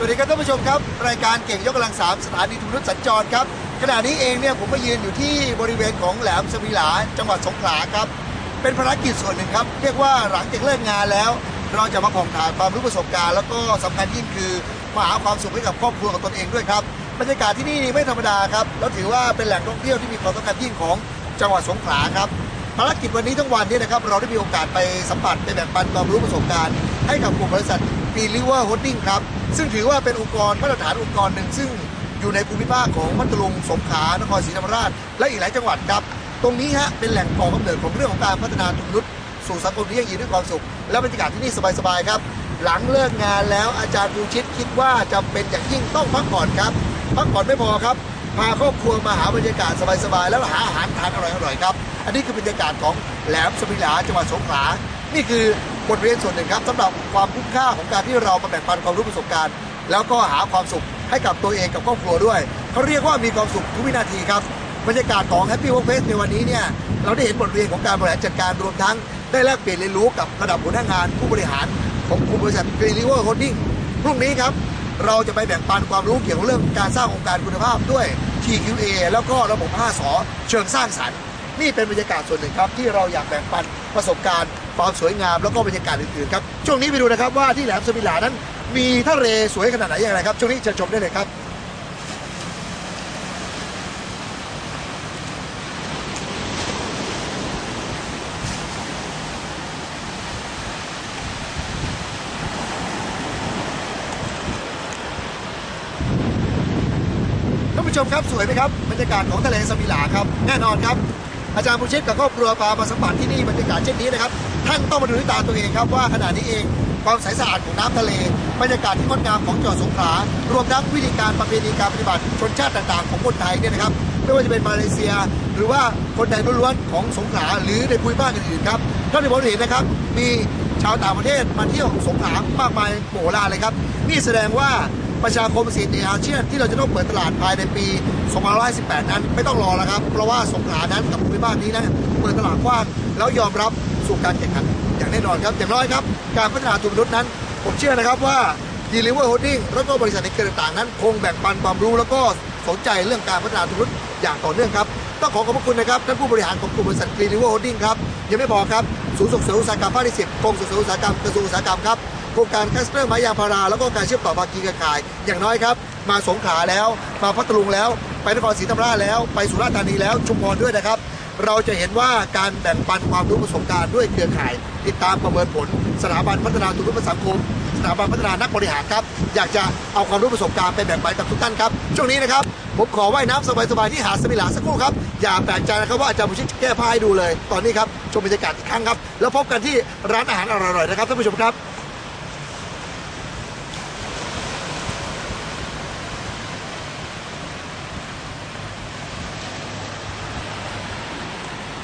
สวัสดีครับท่านผู้ชมครับ รายการเก่งยกกำลังสามสถานีทุนนุษสัญจรครับขณะนี้เองเนี่ยผมมายืนอยู่ที่บริเวณของแหลมสมิหลาจังหวัดสงขลาครับ เป็นภารกิจส่วนหนึ่งครับ เรียกว่าหลังจากเลิกงานแล้ว เราจะมาผ่องถ่ายความรู้ประสบการณ์แล้วก็สำคัญยิ่งคือมาหาความสุขให้กับครอบครัวของตนเองด้วยครับบรรยากาศที่นี่ไม่ธรรมดาครับแล้วถือว่าเป็นแหล่งท่องเที่ยวที่มีความสำคัญยิ่งของจังหวัดสงขลาครับภารกิจวันนี้ทั้งวันเนี่ยนะครับเราได้มีโอกาสไปสัมผัสไปแบ่งปันความรู้ประสบการณ์ให้กับกลุ่มบริษัท g r e e n River Holding ครับ ซึ่งถือว่าเป็นองค์กรมาตรฐานองค์กรหนึ่ง ซึ่งอยู่ในภูมิภาคของพัทลุงสงขลานครศรีธรรมราช และอีกหลายจังหวัดครับ ตรงนี้ฮะเป็นแหล่งก่อกำเนิดของเรื่องของการพัฒนาทุนนุษย์สู่สังคมที่ยั่งยืนด้วยความสุข และบรรยากาศที่นี่สบายๆครับ หลังเลิกงานแล้วอาจารย์ดูชิดคิดว่าจำเป็นอย่างยิ่งต้องพักผ่อนครับพักผ่อนไม่พอครับพาครอบครัวมาหาบรรยากาศสบายๆแล้วหาอาหารทานอร่อยๆครับ อันนี้คือบรรยากาศของแหลมสมิหลาจังหวัดสงขลา นี่คือ บทเรียนส่วนหนึ่งครับสำหรับความคุ้มค่าของการที่เรามาแบ่งปันความรู้ประสบการณ์ แล้วก็หาความสุขให้กับตัวเองกับครอบครัวด้วยเขาเรียกว่ามีความสุขทุกวินาทีครับบรรยากาศของ Happy Workplace ในวันนี้เนี่ยเราได้เห็นบทเรียนของการบริหารจัดการรวมทั้ง ได้แลกเปลี่ยนเรียนรู้กับระดับหัวหน้างาน ผู้บริหารของกลุ่มบริษัท Green River Holding พรุ่งนี้ครับเราจะไปแบ่งปันความรู้เกี่ยวกับเรื่องการสร้างองค์การคุณภาพด้วย TQA แล้วก็ระบบ5สอเชิงสร้างสรรค์ นี่เป็นบรรยากาศส่วนหนึ่งครับ ที่เราอยากแบ่งปันประสบการณ์ความสวยงามแล้วก็บรรยากาศอื่นๆครับช่วงนี้ไปดูนะครับว่าที่แหลมสมิลานั้น มีทะเลสวยขนาดไหนอย่างไรครับช่วงนี้เชิญชมได้เลยครับท่านผู้ชมครับสวยไหมครับบรรยากาศของทะเลสมิลาครับแน่นอนครับ อาจารย์บุญชิตกับครอบครัวพามาสัมผัสที่นี่บรรยากาศเช่นนี้นะครับท่านต้องมาดูด้วยตาตัวเองครับว่าขณะนี้เองความใสสะอาดของน้ำทะเล บรรยากาศที่งดงามของจังหวัดสงขลารวมทั้งวิธีการประเพณีการปฏิบัติชนชาติต่างๆ ของคนไทยเนี่ยนะครับไม่ว่าจะเป็นมาเลเซีย หรือว่าคนไทยล้วนๆของสงขลาหรือในภูมิภาคอื่นๆครับท่านที่ผมเห็นนะครับ มีชาวต่างประเทศมาเที่ยวสงขลามากมายโหฬาเลยครับ นี่แสดงว่า ประชาคมเศรษฐกิจอาเซียนที่เราจะต้องเปิดตลาดภายในปี 2518 นั้น ไม่ต้องรอแล้วครับ เพราะว่าสงขลานั้นกับภูมิภาคนี้นะเปิดตลาดกว้างแล้วยอมรับสู่การแข่งขันอย่างแน่นอนครับ อย่างน้อยครับ การพัฒนาทุนมนุษย์นั้น ผมเชื่อนะครับว่าดีลิเวอร์โฮดดิ้งแล้วก็บริษัทในเครือต่างๆนั้น คงแบ่งปันความรู้แล้วก็สนใจเรื่องการพัฒนาทุนมนุษย์อย่างต่อเนื่องครับ ต้องขอขอบพระคุณนะครับท่านผู้บริหารของกลุ่มบริษัทกรีนลิเวอร์โฮดดิ้งครับ ยังไม่พอครับ ศูนย์ส่งเสริมอุตสาหกรรมภาคที่ 10กรมส่งเสริมอุตสาหกรรมกระทรวงอุตสาหกรรมครับ โครงการแคสเตอร์ไม้ยางพารา แล้วก็การเชื่อมต่อภาคีเครือข่าย อย่างน้อยครับ มาสงขลาแล้ว มาพัทลุงแล้ว ไปนครศรีธรรมราชแล้ว ไปสุราษฎร์ธานีแล้ว ชุมพรด้วยนะครับ เราจะเห็นว่าการแบ่งปันความรู้ประสบการณ์ด้วยเครือข่าย ติดตามประเมินผล สถาบันพัฒนาทุนรุ่สังคม สถาบันพัฒนานักบริหารครับ อยากจะเอาความรู้ประสบการณ์ไปแบ่งปันกับทุกท่านครับ ช่วงนี้นะครับ ผมขอว่ายน้ำสบายๆที่หาดสมิลาสักครู่ครับ อย่าแปลกใจนะครับว่าอาจารย์บุชิตแก้ผ้าให้ดูเลย ตอนนี้ครับชมบรรยากาศอีกครั้งครับ แล้วพบกันที่ร้านอาหารอร่อยๆนะครับท่านผู้ชมครับ